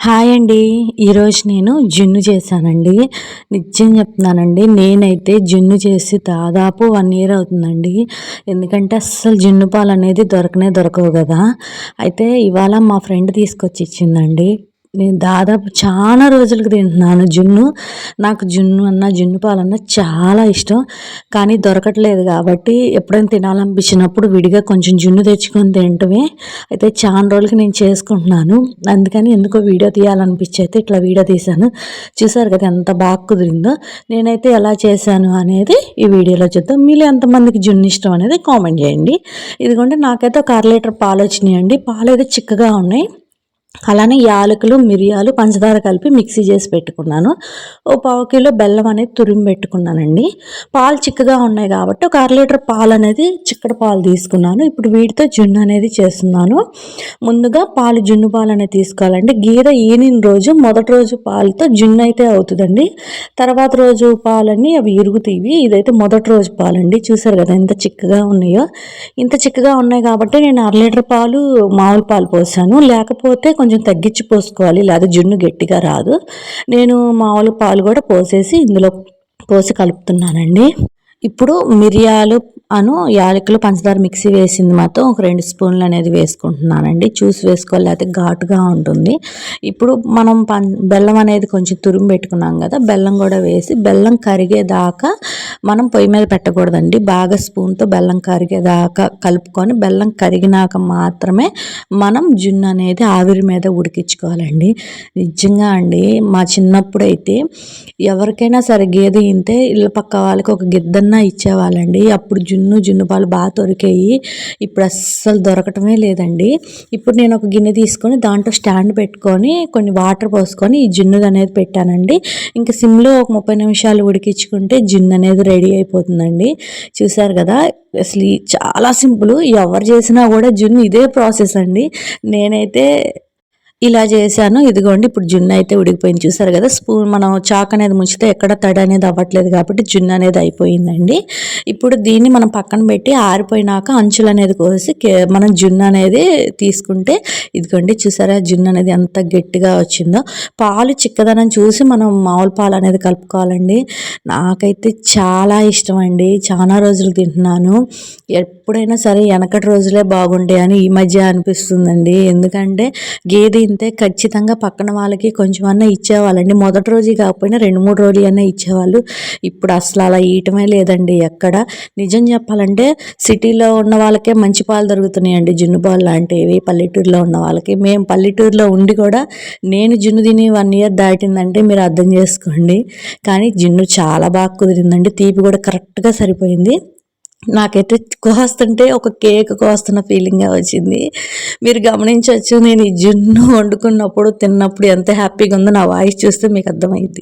Hi అండి. ఈరోజు నేను జున్ను చేశానండి. నిత్యం చెప్తున్నానండి నేనైతే జున్ను చేసి దాదాపు వన్ ఇయర్ అవుతుందండి. ఎందుకంటే అస్సలు జున్ను పాలు అనేది దొరకనే దొరకవు కదా. అయితే ఇవాళ మా ఫ్రెండ్ తీసుకొచ్చి ఇచ్చిందండి నేను దాదాపు చాలా రోజులకు తింటున్నాను. జున్ను నాకు జున్ను అన్న జున్ను పాలన్న చాలా ఇష్టం. కానీ దొరకట్లేదు కాబట్టి ఎప్పుడైనా తినాలనిపించినప్పుడు విడిగా కొంచెం జున్ను తెచ్చుకొని తింటమే. అయితే చాలా రోజులకి నేను చేసుకుంటున్నాను. అందుకని ఎందుకో వీడియో తీయాలనిపించి అయితే ఇట్లా వీడియో తీశాను. చూసారు కదా ఎంత బాగా కుదిరిందో. నేనైతే ఎలా చేశాను అనేది ఈ వీడియోలో చూద్దాం. మీలో ఎంతమందికి జున్ను ఇష్టం అనేది కామెంట్ చేయండి. ఇదిగోండి నాకైతే ఒక అర లీటర్ పాలు వచ్చినాయండి. పాలు అయితే చిక్కగా ఉన్నాయి. అలానే యాలకులు మిరియాలు పంచదార కలిపి మిక్సీ చేసి పెట్టుకున్నాను. ఓ పావు కిలో బెల్లం అనేది తురిమి పెట్టుకున్నానండి. పాలు చిక్కగా ఉన్నాయి కాబట్టి ఒక అర లీటర్ పాలు అనేది చిక్కడ పాలు తీసుకున్నాను. ఇప్పుడు వీటితో జున్ను అనేది చేస్తున్నాను. ముందుగా పాలు జున్ను పాలు అనేది తీసుకోవాలండి. గీర ఈనిన రోజు మొదటి రోజు పాలతో జున్ను అయితే అవుతుందండి. తర్వాత రోజు పాలన్నీ అవి ఇరుగుతాయి ఇదైతే మొదటి రోజు పాలండి. చూసారు కదా ఎంత చిక్కగా ఉన్నాయో. ఇంత చిక్కగా ఉన్నాయి కాబట్టి నేను అర లీటర్ పాలు మామూలు పాలు పోసాను. లేకపోతే కొంచెం తగ్గించి పోసుకోవాలి. లేదా జున్ను గట్టిగా రాదు. నేను మామూలు పాలు కూడా పోసేసి ఇందులో పోసి కలుపుతున్నానండి. ఇప్పుడు మిరియాలు అను యాలకులు పంచదార మిక్సీ వేసింది మాత్రం ఒక రెండు స్పూన్లు అనేది వేసుకుంటున్నానండి. చూసి వేసుకోవాలి ఘాటుగా ఉంటుంది. ఇప్పుడు మనం పం బెల్లం అనేది కొంచెం తురుము పెట్టుకున్నాం కదా బెల్లం కూడా వేసి బెల్లం కరిగేదాకా మనం పొయ్యి మీద పెట్టకూడదండి. బాగా స్పూన్తో బెల్లం కరిగేదాకా కలుపుకొని బెల్లం కరిగినాక మాత్రమే మనం జున్ను అనేది ఆవిరి మీద ఉడికించుకోవాలండి. నిజంగా అండి మా చిన్నప్పుడు అయితే ఎవరికైనా సరే గేదె ఇంతే ఇళ్ళ పక్క వాళ్ళకి ఒక గిద్దన్న ఇచ్చేవాళ్ళండి. అప్పుడు జున్ను జున్ను జున్ను పాలు బాగా దొరికాయి ఇప్పుడు అస్సలు దొరకటమే లేదండి. ఇప్పుడు నేను ఒక గిన్నె తీసుకొని దాంట్లో స్టాండ్ పెట్టుకొని కొన్ని వాటర్ పోసుకొని ఈ జున్ను అనేది పెట్టానండి. ఇంకా సిమ్లో ఒక ముప్పై నిమిషాలు ఉడికించుకుంటే జున్ను అనేది రెడీ అయిపోతుందండి. చూసారు కదా అసలు చాలా సింపుల్. ఎవరు చేసినా కూడా జున్ను ఇదే ప్రాసెస్ అండి. నేనైతే ఇలా చేశాను. ఇదిగోండి ఇప్పుడు జున్ను అయితే ఉడికిపోయింది. చూసారు కదా స్పూన్ మనం చాక్ అనేది ముంచితే ఎక్కడ తడి అనేది అవ్వట్లేదు కాబట్టి జున్ను అనేది అయిపోయిందండి. ఇప్పుడు దీన్ని మనం పక్కన పెట్టి ఆరిపోయినాక అంచులు అనేది కోసి మనం జున్ను అనేది తీసుకుంటే ఇదిగోండి చూసారా జున్ను అనేది ఎంత గట్టిగా వచ్చిందో. పాలు చిక్కదనం చూసి మనం మామూలు పాలు అనేది కలుపుకోవాలండి. నాకైతే చాలా ఇష్టం అండి చాలా రోజులు తింటున్నాను. ఎప్పుడైనా సరే వెనకటి రోజులే బాగుంటాయి అని ఈ మధ్య అనిపిస్తుందండి. ఎందుకంటే గేదె తింటే ఖచ్చితంగా పక్కన వాళ్ళకి కొంచెం అన్నా ఇచ్చేవాళ్ళండి. మొదటి రోజు కాకపోయినా రెండు మూడు రోజులు అన్నా ఇచ్చేవాళ్ళు. ఇప్పుడు అసలు అలా ఇయటమే లేదండి ఎక్కడ. నిజం చెప్పాలంటే సిటీలో ఉన్న వాళ్ళకే మంచి పాలు దొరుకుతున్నాయండి జున్ను పాలు లాంటివి పల్లెటూరులో ఉన్న వాళ్ళకి. మేము పల్లెటూరులో ఉండి కూడా నేను జున్ను తిని వన్ ఇయర్ దాటిందంటే మీరు అర్థం చేసుకోండి. కానీ జున్ను చాలా బాగా కుదిరిందండి. తీపి కూడా కరెక్ట్గా సరిపోయింది. నాకైతే కోస్తుంటే ఒక కేక్ కోస్తున్న ఫీలింగ్ వచ్చింది. మీరు గమనించవచ్చు నేను ఈ జున్ను వండుకున్నప్పుడు తిన్నప్పుడు ఎంత హ్యాపీగా ఉందో నా వాయిస్ చూస్తే మీకు అర్థమైంది